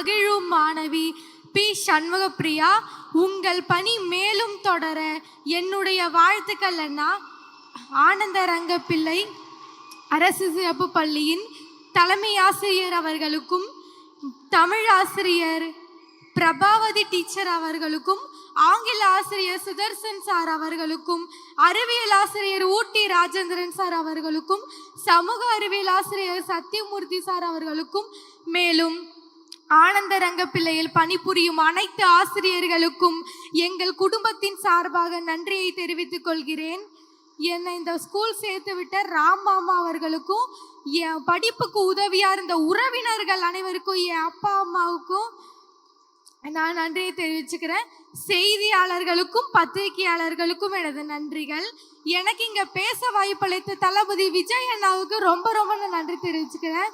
மகிழும் மாணவி. பி. சண்முகப்பிரியா உங்கள் பணி மேலும் தொடர என்னுடைய வாழ்த்துக்கள் அண்ணா. ஆனந்த ரங்கப்பிள்ளை அரசு சிறப்பு பள்ளியின் தலைமை ஆசிரியர் அவர்களுக்கும் தமிழ் ஆசிரியர் பிரபாவதி டீச்சர் அவர்களுக்கும் ஆங்கில ஆசிரியர் சுதர்சன் சார் அவர்களுக்கும் அறிவியல் ஆசிரியர் ஊட்டி ராஜேந்திரன் சார் அவர்களுக்கும் சமூக அறிவியல் ஆசிரியர் சத்யமூர்த்தி சார் அவர்களுக்கும் மேலும் ஆனந்த ரங்கப்பிள்ளையில் பணிபுரியும் அனைத்து ஆசிரியர்களுக்கும் எங்கள் குடும்பத்தின் சார்பாக நன்றியை தெரிவித்துக் கொள்கிறேன். என்னை இந்த ஸ்கூல் சேர்த்து விட்ட ராம் மாமா அவர்களுக்கும் என் படிப்புக்கு உதவியா இருந்த உறவினர்கள் அனைவருக்கும் என் அப்பா அம்மாவுக்கும் நான் நன்றியை தெரிவிச்சுக்கிறேன். செய்தியாளர்களுக்கும் பத்திரிகையாளர்களுக்கும் எனது நன்றிகள். எனக்கு இங்க பேச வாய்ப்பளித்த தளபதி விஜய் அண்ணாவுக்கு ரொம்ப ரொம்ப நான் நன்றி தெரிவிச்சுக்கிறேன்.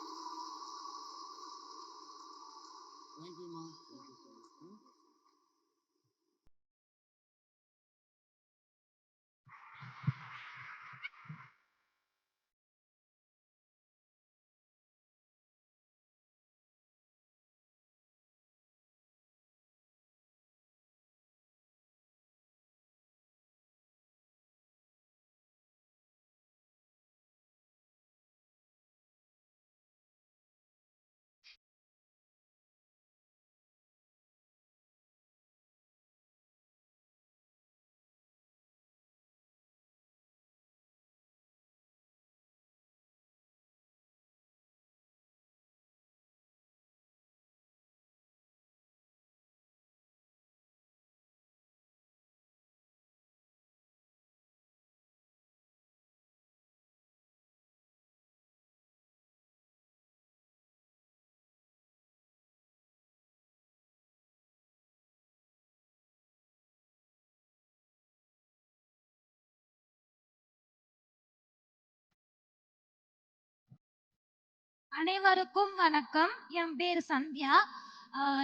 அனைவருக்கும் வணக்கம். என் பேர் சந்தியா.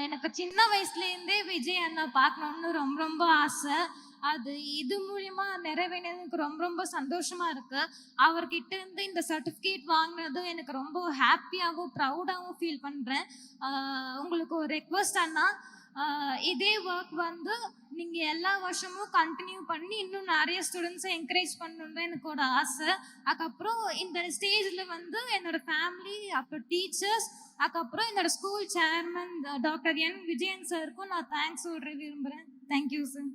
எனக்கு சின்ன வயசுல இருந்தே விஜய் அண்ணா பார்க்கணும்னு ரொம்ப ரொம்ப ஆசை. அது இது மூலியமா நிறைவேறினதுக்கு ரொம்ப ரொம்ப சந்தோஷமா இருக்கு. அவர்கிட்ட இருந்து இந்த சர்டிஃபிகேட் வாங்கினதும் எனக்கு ரொம்ப ஹாப்பியாகவும் ப்ரௌடாகவும் ஃபீல் பண்றேன். உங்களுக்கு ஒரு ரெக்வஸ்ட் அண்ணா. இதே ஒர்க் வந்து நீங்க எல்லா வருஷமும் கண்டினியூ பண்ணி இன்னும் நிறைய ஸ்டூடெண்ட்ஸை என்கரேஜ் பண்ணணுன்னு எனக்கு ஒரு ஆசை. அதுக்கப்புறம் இந்த ஸ்டேஜில் வந்து என்னோட ஃபேமிலி அப்புறம் டீச்சர்ஸ் அதுக்கப்புறம் என்னோட school chairman doctor N Vijayan சாருக்கும் நான் தேங்க்ஸ் சொல்ற விரும்புகிறேன் தேங்க்யூ சார்